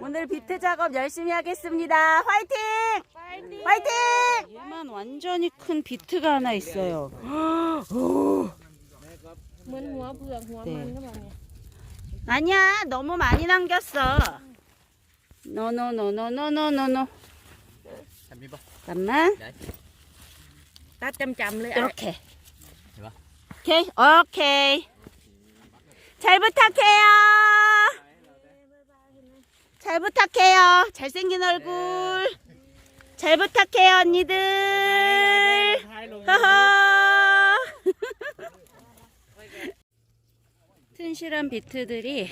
오늘 비트 작업 열심히 하겠습니다. 화이팅! 화이팅! 얘만 완전히 큰 비트가 하나 있어요. เหมือนหัวเผือกหัวมันก็แบบเนี้ย 아니야, 너무 많이 남겼어. 노노노노노노노노. 잠깐만. 잠깐만. ตัดจำๆเลย 이렇게. 대박. 오케이, 오케이. 잘 부탁해요. 잘 부탁해요. 잘생긴 얼굴. 잘 부탁해요, 언니들. 허허. 튼실한 비트들이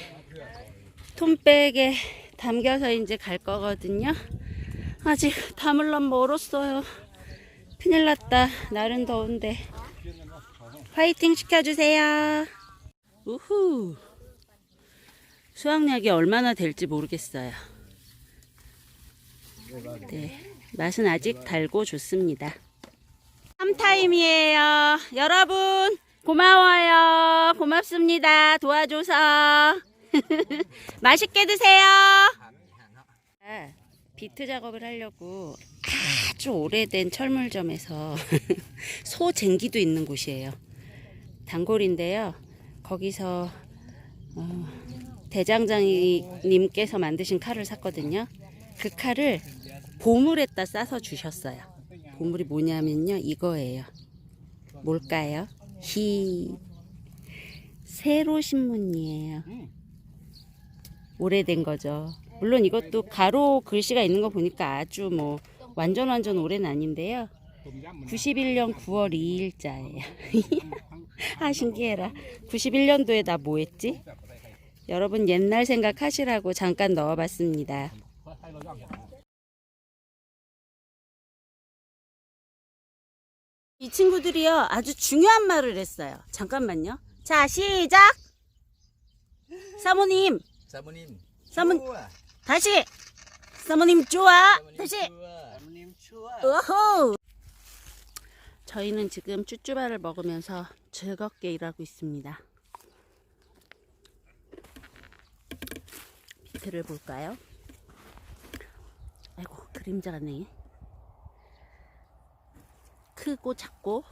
톰백에 담겨서 이제 갈 거거든요. 아직 담을란 멀었어요. 큰일 났다. 날은 더운데. 화이팅 시켜주세요. 우후. 수확량이 얼마나 될지 모르겠어요. 네. 맛은 아직 달고 좋습니다. 3타임이에요. 여러분, 고마워요. 고맙습니다. 도와줘서. 맛있게 드세요. 아, 비트 작업을 하려고 아주 오래된 철물점에서 소 쟁기도 있는 곳이에요. 단골인데요. 거기서 어, 대장장님께서 만드신 칼을 샀거든요. 그 칼을 보물에다 싸서 주셨어요. 보물이 뭐냐면요. 이거예요. 뭘까요? 히 세로 신문이에요. 오래된 거죠. 물론 이것도 가로 글씨가 있는 거 보니까 아주 뭐 완전 완전 오래는 아닌데요. 91년 9월 2일자예요. 아 신기해라. 91년도에 나 뭐 했지? 여러분 옛날 생각하시라고 잠깐 넣어봤습니다. 이 친구들이요 아주 중요한 말을 했어요. 잠깐만요. 자 시작. 사모님 사모님. 사모 좋아. 다시 사모님 좋아. 사모님 다시 좋아. 사모님 좋아. 오호. 저희는 지금 쭈쭈바를 먹으면서 즐겁게 일하고 있습니다. 비트를 볼까요? 아이고 그림자가 네. 크고 작고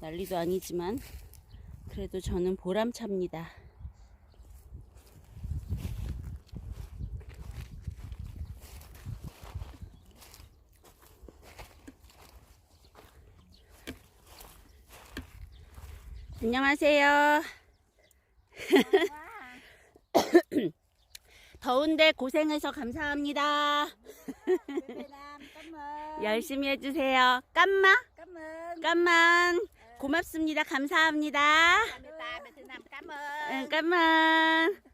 난리도 아니지만 그래도 저는 보람찹니다. 안녕하세요. 더운데 고생해서 감사합니다. 열심히 해주세요. 깜마? 깜만. 고맙습니다. 감사합니다. 응, 깜만.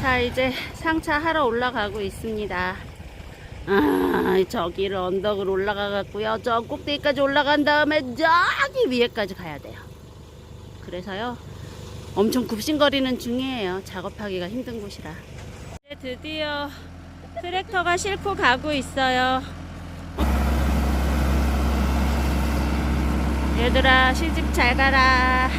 자, 이제 상차 하러 올라가고 있습니다. 아, 저기를 언덕을 올라가 갖고요. 저 꼭대기까지 올라간 다음에 저기 위에까지 가야 돼요. 그래서요. 엄청 굽신거리는 중이에요. 작업하기가 힘든 곳이라. 이제 드디어 트랙터가 싣고 가고 있어요. 얘들아, 시집 잘 가라.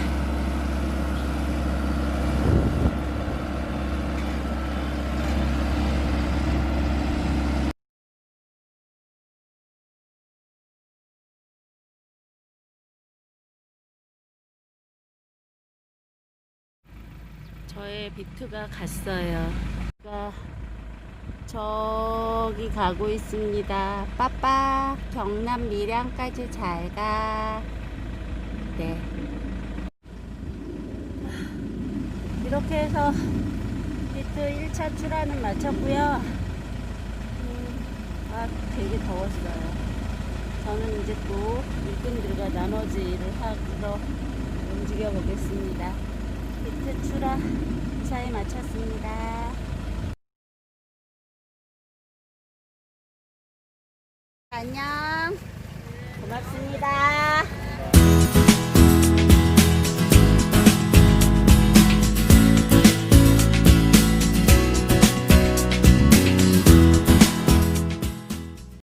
저의 비트가 갔어요. 제가 저기 가고 있습니다. 빠빠 경남 밀양까지 잘 가. 네. 이렇게 해서 비트 1차 출하는 마쳤고요. 아, 되게 더웠어요. 저는 이제 또 일꾼들과 나머지 일을 하러 움직여 보겠습니다. 히트 추라 무사히 마쳤습니다. 안녕. 고맙습니다.